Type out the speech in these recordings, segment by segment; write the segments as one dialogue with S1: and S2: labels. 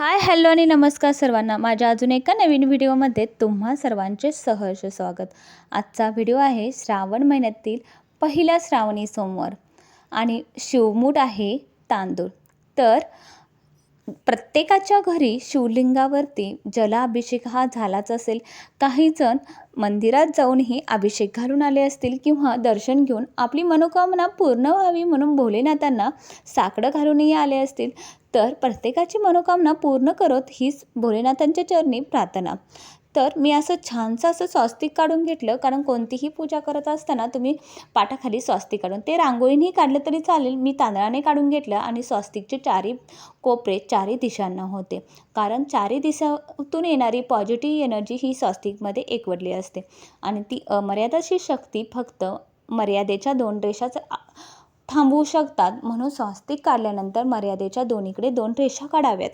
S1: Hi hello आणि नमस्कार सर्वांना. माझ्या अजून एका नवीन व्हिडिओमध्ये तुम्हा सर्वांचे सहर्ष स्वागत. आजचा व्हिडिओ आहे श्रावण महिन्यातील पहिला श्रावणी सोमवार आणि शिवमूठ आहे तांदूळ. तर प्रत्येकाच्या घरी शिवलिंगावरती जलाभिषेक हा झालाच असेल. काही जण मंदिरात जाऊनही अभिषेक घालून आले असतील किंवा दर्शन घेऊन आपली मनोकामना पूर्ण व्हावी म्हणून भोलेनाथांना साकडं घालूनही आले असतील. तर प्रत्येकाची मनोकामना पूर्ण करत हीच भोलेनाथांच्या चरणी प्रार्थना. तर मी असं छानसं असं स्वास्तिक काढून घेतलं कारण कोणतीही पूजा करत असताना तुम्ही पाटाखाली स्वास्तिक काढून ते रांगोळीनेही काढलं तरी चालेल मी तांदळाने काढून घेतलं आणि स्वास्तिकचे चारी कोपरे चारही दिशांना होते. कारण चारही दिशातून येणारी पॉझिटिव्ह एनर्जी ही स्वास्तिकमध्ये एकवडली असते. आणि ती अमर्यादाची शक्ती फक्त मर्यादेच्या दोन रेषाचं थांबवू शकतात म्हणून स्वास्तिक काढल्यानंतर मर्यादेच्या दोन्हीकडे दोन रेषा काढाव्यात.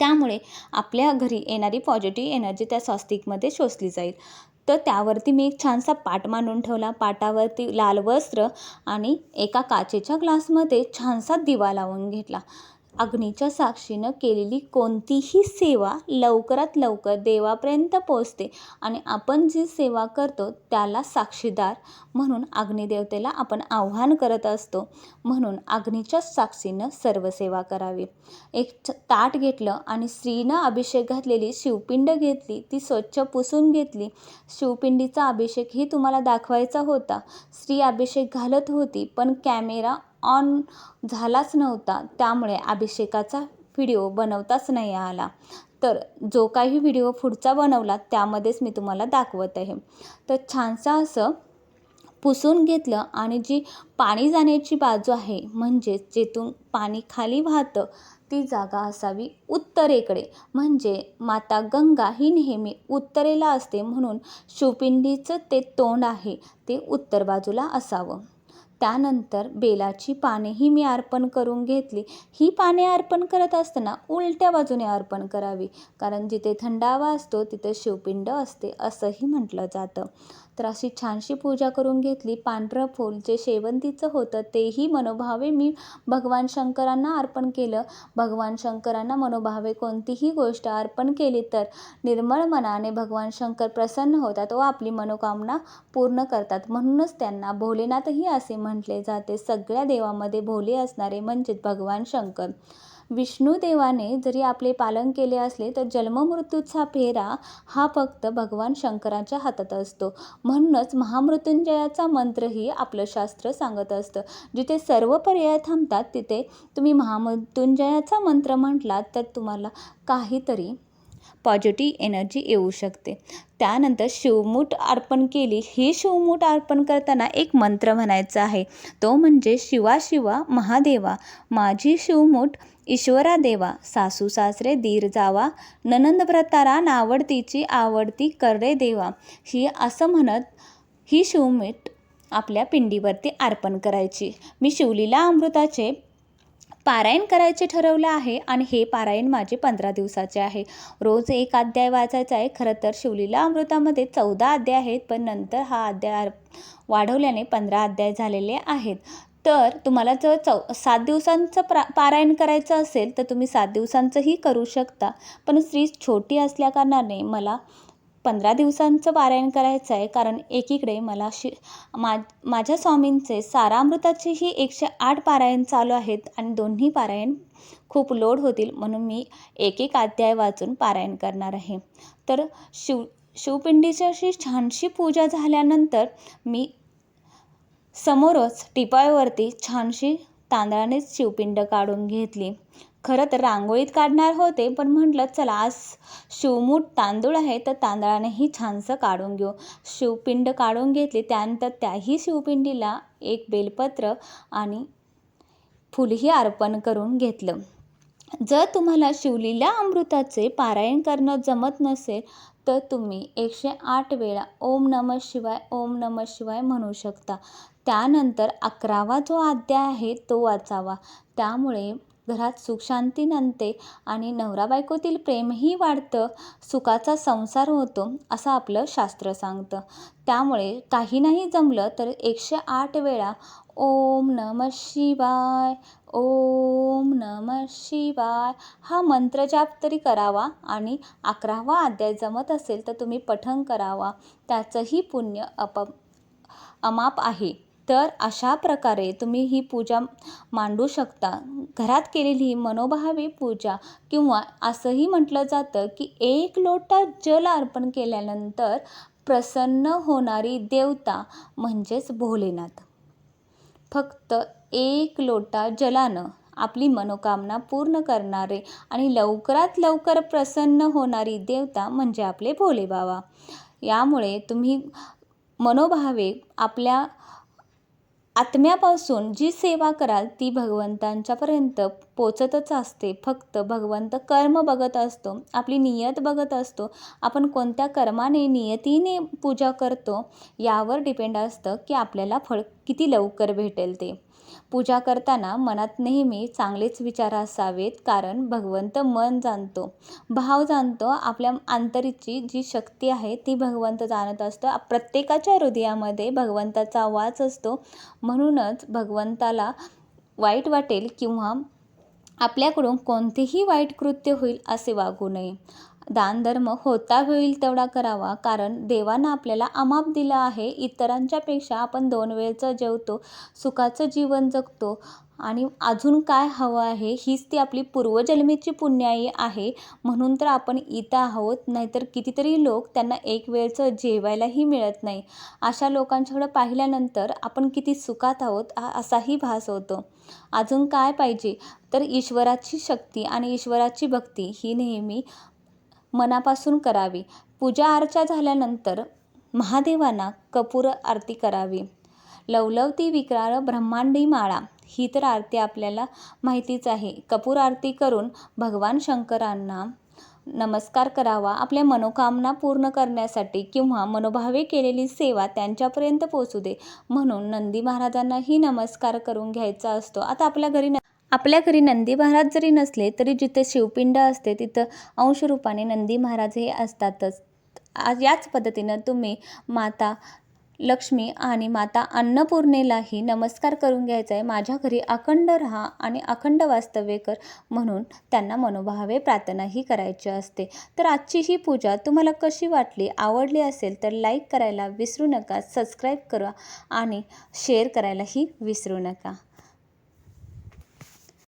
S1: त्यामुळे आपल्या घरी येणारी पॉझिटिव्ह एनर्जी त्या स्वास्तिकमध्ये शोषली जाईल. तर त्यावरती मी एक छानसा पाट मांडून ठेवला. पाटावरती लाल वस्त्र आणि एका काचेच्या ग्लासमध्ये छानसा दिवा लावून घेतला. अग्नीच्या साक्षीनं केलेली कोणतीही सेवा लवकरात लवकर देवापर्यंत पोचते आणि आपण जी सेवा करतो त्याला साक्षीदार म्हणून अग्निदेवतेला आपण आव्हान करत असतो. म्हणून अग्नीच्या साक्षीनं सर्व सेवा करावी. एक ताट घेतलं आणि स्त्रीनं अभिषेक घातलेली शिवपिंड घेतली ती स्वच्छ पुसून घेतली. शिवपिंडीचा अभिषेकही तुम्हाला दाखवायचा होता. स्त्री अभिषेक घालत होती पण कॅमेरा ऑन झालाच नव्हता. त्यामुळे अभिषेकाचा व्हिडिओ बनवताच नाही आला. तर जो काही व्हिडिओ पुढचा बनवला त्यामध्येच मी तुम्हाला दाखवत आहे. तर छानसा असं पुसून घेतलं आणि जी पाणी जाण्याची बाजू आहे म्हणजेच जेथून पाणी खाली वाहतं ती जागा असावी उत्तरेकडे. म्हणजे माता गंगा ही नेहमी उत्तरेला असते म्हणून शिवपिंडीचं ते तोंड आहे ते उत्तर बाजूला असावं. त्यानंतर बेलाची पानेही मी अर्पण करून घेतली. ही पाने अर्पण करत असताना उलट्या बाजूने अर्पण करावी. कारण जिथे थंडावा असतो तिथे शिवपिंड असते असंही म्हटलं जातं. तर अशी छानशी पूजा करून घेतली. पांढरं फूल जे शेवंतीचं होतं तेही मनोभावे मी भगवान शंकरांना अर्पण केलं. भगवान शंकरांना मनोभावे कोणतीही गोष्ट अर्पण केली तर निर्मळ मनाने भगवान शंकर प्रसन्न होतात व आपली मनोकामना पूर्ण करतात. म्हणूनच त्यांना भोलेनाथही असे म्हटले जाते. सगळ्या देवामध्ये भोले असणारे म्हणजेच भगवान शंकर. विष्णुदेवाने जरी आपले पालन केले असले तर जन्ममृत्यूचा फेरा हा फक्त भगवान शंकराच्या हातात असतो. म्हणूनच महामृत्युंजयाचा मंत्रही आपलं शास्त्र सांगत असतं. जिथे सर्व पर्याय थांबतात तिथे तुम्ही महामृत्युंजयाचा मंत्र म्हटलात तर तुम्हाला काहीतरी पॉझिटिव्ह एनर्जी येऊ शकते. त्यानंतर शिवमूठ अर्पण केली. ही शिवमूठ अर्पण करताना एक मंत्र म्हणायचा आहे. तो म्हणजे शिवा शिवा महादेवा माझी शिवमूठ ईश्वरा देवा सासू सासरे दीर जावा ननंद व्रतारा नावडतीची आवडती करे देवा. ही असं म्हणत ही शिवमीठ आपल्या पिंडीवरती अर्पण करायची. मी शिवलीला अमृताचे पारायण करायचे ठरवलं आहे आणि हे पारायण माझे पंधरा दिवसाचे आहे. रोज एक अध्याय वाचायचा आहे. खरं तर शिवलीला अमृतामध्ये चौदा अध्याय आहेत पण नंतर हा अध्याय वाढवल्याने पंधरा अध्याय झालेले आहेत. तर तुम्हाला जर चौ सात दिवसांचं प्रा पारायण करायचं असेल तर तुम्ही सात दिवसांचंही करू शकता. पण स्त्री छोटी असल्याकारणाने मला पंधरा दिवसांचं पारायण करायचं आहे कारण एकीकडे मला शि मा माझ्या स्वामींचे सारामृताचेही एकशे आठ पारायण चालू आहेत आणि दोन्ही पारायण खूप लोड होतील म्हणून मी एक एक अध्याय वाचून पारायण करणार आहे. तर शिव शिवपिंडीची अशी छानशी पूजा झाल्यानंतर मी समोरच टिपाळवरती छानशी तांदळानेच शिवपिंड काढून घेतली. खरं तर रांगोळीत काढणार होते पण म्हटलं चला आज शिवमूठ तांदूळ आहे तर तांदळानेही छानसं काढून घेऊ. शिवपिंड काढून घेतली. त्यानंतर त्याही शिवपिंडीला एक बेलपत्र आणि फुलही अर्पण करून घेतलं. जर तुम्हाला शिवलीला अमृताचे पारायण करणं जमत नसेल तर तुम्ही एकशे आठ वेळा ओम नम शिवाय ओम नम शिवाय म्हणू शकता. त्यानंतर अकरावा जो अध्याय आहे तो वाचावा. त्यामुळे घरात सुखशांती नांदते आणि नवरा बायकोतील प्रेमही वाढतं सुखाचा संसार होतो असं आपलं शास्त्र सांगतं. त्यामुळे काही नाही जमलं तर एकशे आठ वेळा ओम नम शिवाय ओम नम शिवाय हा मंत्र जाप तरी करावा आणि अकरावा अध्याय जमत असेल तर तुम्ही पठण करावा. त्याचंही पुण्य अप अमाप आहे. तर अशा प्रकारे तुम्ही ही पूजा मांडू शकता. घरात केलेली ही मनोभावी पूजा किंवा असंही म्हटलं जातं की एक लोटा जल अर्पण केल्यानंतर प्रसन्न होणारी देवता म्हणजेच भोलेनाथ. फक्त एक लोटा जलानं आपली मनोकामना पूर्ण करणारे आणि लवकरात लवकर प्रसन्न होणारी देवता म्हणजे आपले भोले बाबा. यामुळे तुम्ही मनोभावे आपल्या आत्म्यापासून जी सेवा कराल ती भगवंतांच्यापर्यंत पोचतच असते. फक्त भगवंत कर्म बघत असतो आपली नियत बघत असतो आपण कोणत्या कर्माने नियतीने पूजा करतो यावर डिपेंड असतं की आपल्याला फळ किती लवकर भेटेल ते. पूजा करताना मनात नेहमी चांगलेच विचार असावेत कारण भगवंत मन जाणतो. भाव जाणतो. आपल्या आंतरीची जी शक्ती आहे ती भगवंत जाणत असतो. प्रत्येकाच्या हृदयामध्ये भगवंताचा आवाज असतो. म्हणूनच भगवंताला वाईट वाटेल किंवा आपल्याकडून कोणतेही वाईट कृत्य होईल असे वागू नये. दानधर्म होता होईल तेवढा करावा कारण देवानं आपल्याला अमाप दिलं आहे. इतरांच्यापेक्षा आपण दोन वेळचं जेवतो सुखाचं जीवन जगतो. आणि अजून काय हवं आहे हीच ती आपली पूर्वजन्मीची पुण्याई आहे. म्हणून तर आपण इथं आहोत नाहीतर कितीतरी लोक त्यांना एक वेळचं जेवायलाही मिळत नाही. अशा लोकांच्याकडं पाहिल्यानंतर आपण किती सुखात आहोत असाही भास होतो. अजून काय पाहिजे? तर ईश्वराची शक्ती आणि ईश्वराची भक्ती ही नेहमी मनापासून करावी. पूजा अर्चा झाल्यानंतर महादेवांना कपूर आरती करावी. लवलवती विक्राळ ब्रह्मांडी माळा. ही तर आरती आपल्याला माहितीच आहे. कपूर आरती करून भगवान शंकरांना नमस्कार करावा. आपल्या मनोकामना पूर्ण करण्यासाठी किंवा मनोभावे केलेली सेवा त्यांच्यापर्यंत पोचू दे. म्हणून नंदी महाराजांनाही नमस्कार करून घ्यायचा असतो. आता आपल्या घरी आपल्या घरी नंदी महाराज जरी नसले तरी जिथे शिवपिंड असते तिथं अंशरूपाने नंदी महाराज हे असतातच. आज याच पद्धतीनं तुम्ही माता लक्ष्मी आणि माता अन्नपूर्णेलाही नमस्कार करून घ्यायचा आहे माझ्या घरी अखंड राहा आणि अखंड वास्तव्य कर म्हणून त्यांना मनोभावे प्रार्थनाही करायची असते. तर आजची ही पूजा तुम्हाला कशी वाटली आवडली असेल तर लाईक करायला विसरू नका सबस्क्राईब करा आणि शेअर करायलाही विसरू नका.